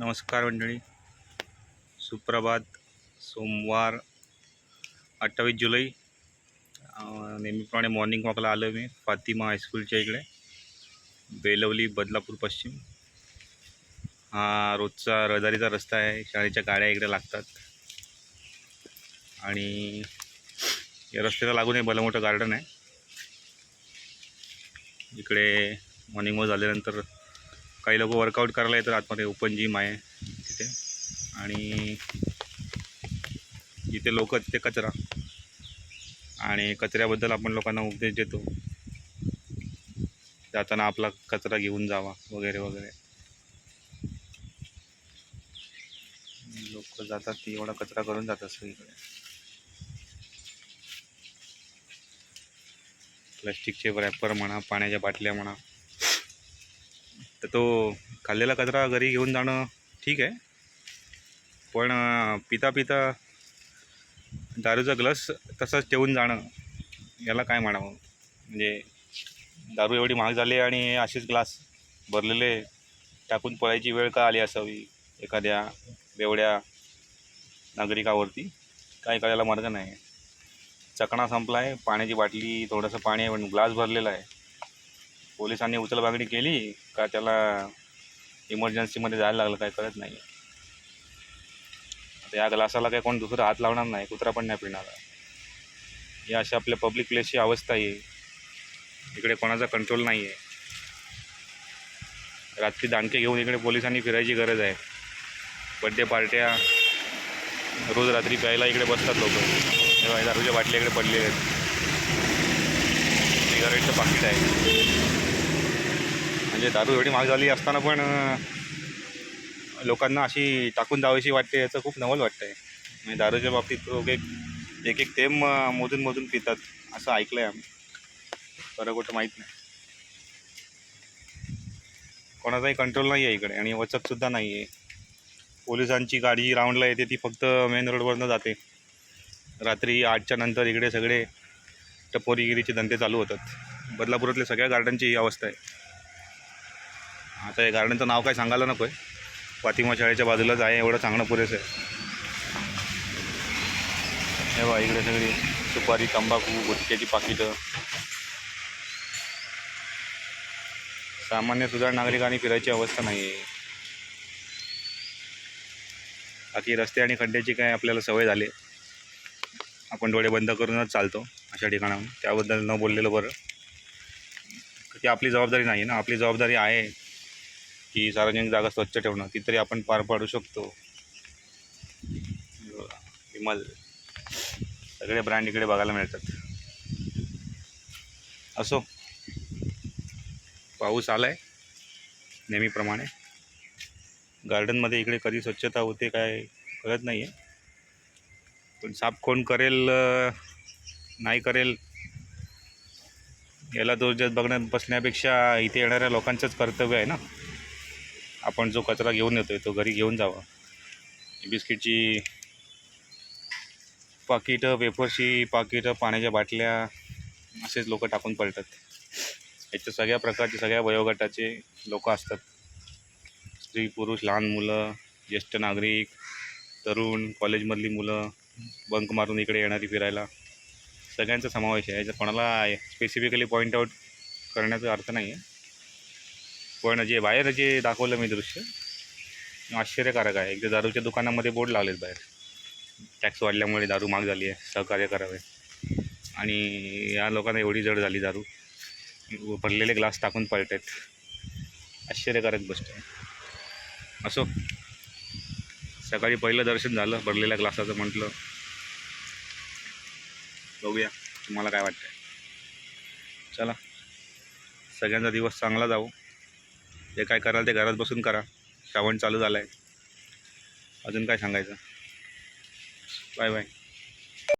नमस्कार मंडळी. सुप्रभात सोमवार अठ्ठावीस जुलै. नेहमीप्रमाणे मॉर्निंग वॉकला आलो मी फातिमा हायस्कूलच्या इकडे. बेलवली बदलापूर पश्चिम. हा रोजचा रहदारीचा रस्ता आहे शाळेच्या गाड्या इकडे लागतात. आणि या रस्त्याला लागून एक भलं मोठं गार्डन आहे. इकडे मॉर्निंग वॉक झाल्यानंतर काही लोक वर्कआउट करायला येतात. आतमध्ये ओपन जिम आहे तिथे. आणि जिथे लोक तिथे कचरा. आणि कचऱ्याबद्दल आपण लोकांना उपदेश देतो. जाताना आपला कचरा घेऊन जावा वगैरे वगैरे. लोक जातात ती एवढा कचरा करून जातात सगळीकडे. प्लास्टिकचे रॅपर म्हणा पाण्याच्या बाटल्या म्हणा. तर तो खाल्लेला कचरा घरी घेऊन जाणं ठीक आहे. पण पिता पिता दारूचा ग्लास तसाच ठेवून जाणं याला काय म्हणावं? म्हणजे दारू एवढी महाग झाली आणि असेच ग्लास भरलेले टाकून पळायची वेळ का आली असावी एखाद्या बेवड्या नागरिकावरती? काय करायला मार्ग नाही. चकणा संपला आहे पाण्याची बाटली थोडंसं पाणी आहे पण ग्लास भरलेला आहे. पोलिसांनी उचलबागडी केली का त्याला इमर्जन्सीमध्ये जायला लागलं काय कळत नाही आता या ग्लासाला काही कोण दुसरं हात लावणार नाही कुत्रा पण नाही पिणार. ही अशी आपल्या पब्लिक प्लेसची अवस्था आहे. इकडे कोणाचा कंट्रोल नाही आहे रात्री दांडके घेऊन इकडे पोलिसांनी फिरायची गरज आहे. बड्डे पार्ट्या रोज रात्री प्यायला इकडे बसतात लोक. दारूच्या बाटल्या इकडे पडलेल्या आहेत. सिगारेटचं पाकिट आहे. म्हणजे दारू एवढी महाग झाली असताना पण लोकांना अशी टाकून जावीशी वाटते याचं खूप नवल वाटतं आहे म्हणजे दारूच्या बाबतीत लोक एक एक एक थेंब मोजून मोजून पितात असं ऐकलं आहे आम्ही. खरं कुठं माहीत नाही. कोणाचाही कंट्रोल नाही आहे इकडे आणि वचकसुद्धा नाही आहे पोलिसांची गाडी राऊंडला येते ती फक्त मेन रोडवरनं जाते. रात्री आठच्या नंतर इकडे सगळे टपोरीगिरीचे धंदे चालू होतात. बदलापुरातल्या सगळ्या गार्डनची ही अवस्था आहे. आता या गार्डनचं नाव काय सांगायला नको आहे पातिमा शाळेच्या बाजूलाच आहे एवढं सांगणं पुरेसं आहे. हे बघा इकडे सगळी सुपारी तंबाखू गुटक्याची पाकिटं. सामान्य सुधार नागरिकांनी फिरायची अवस्था नाही आहे बाकी रस्ते आणि खड्ड्याची काय आपल्याला सवय झाली आपण डोळे बंद करूनच चालतो अशा ठिकाणाहून. त्याबद्दल न बोललेलं बरं. ती आपली जबाबदारी नाही आहे ना आपली जबाबदारी आहे. की सार्वजनिक जागा स्वच्छ ठेवणं ती तरी आपण पार पाडू शकतो. विमल सगळे ब्रँड इकडे बघायला मिळतात. असो पाऊस आला आहे नेहमीप्रमाणे गार्डनमध्ये इकडे कधी स्वच्छता होते काय कळत नाही आहे पण साफ कोण करेल नाही करेल याला दोष बघण्यात बसण्यापेक्षा इथे येणाऱ्या लोकांचंच कर्तव्य आहे ना. आपण जो कचरा घेऊन येतो तो घरी घेऊन जावा. बिस्किटची पाकिटं वेफरची पाकिटं पाण्याच्या बाटल्या असेच लोक टाकून पळतात याच्या सगळ्या प्रकारचे सगळ्या वयोगटाचे लोक असतात. स्त्री पुरुष लहान मुलं ज्येष्ठ नागरिक तरुण कॉलेजमधली मुलं बंक मारून इकडे येणारी फिरायला. सगळ्यांचा समावेश आहे. जर कोणाला स्पेसिफिकली पॉईंट आऊट करण्याचा अर्थ नाही आहे पण जे बाहेर जे दाखवलं मी दृश्य आश्चर्यकारक आहे. एकदा दारूच्या दुकानामध्ये बोर्ड लावलेत बाहेर. टॅक्स वाढल्यामुळे दारू महाग झाली आहे सहकार्य करावे. आणि या लोकांना एवढी जड झाली दारू. भरलेले ग्लास टाकून पळत आहेत आश्चर्यकारक गोष्ट आहे. असो सकाळी पहिलं दर्शन झालं भरलेल्या ग्लासाचं म्हटलं बघूया तुम्हाला काय वाटतं चला सगळ्यांचा दिवस चांगला जाऊ जे काय कराल ते घरात बसून करा. श्रावण चालू झालं आहे अजून काय सांगायचं? Bye bye.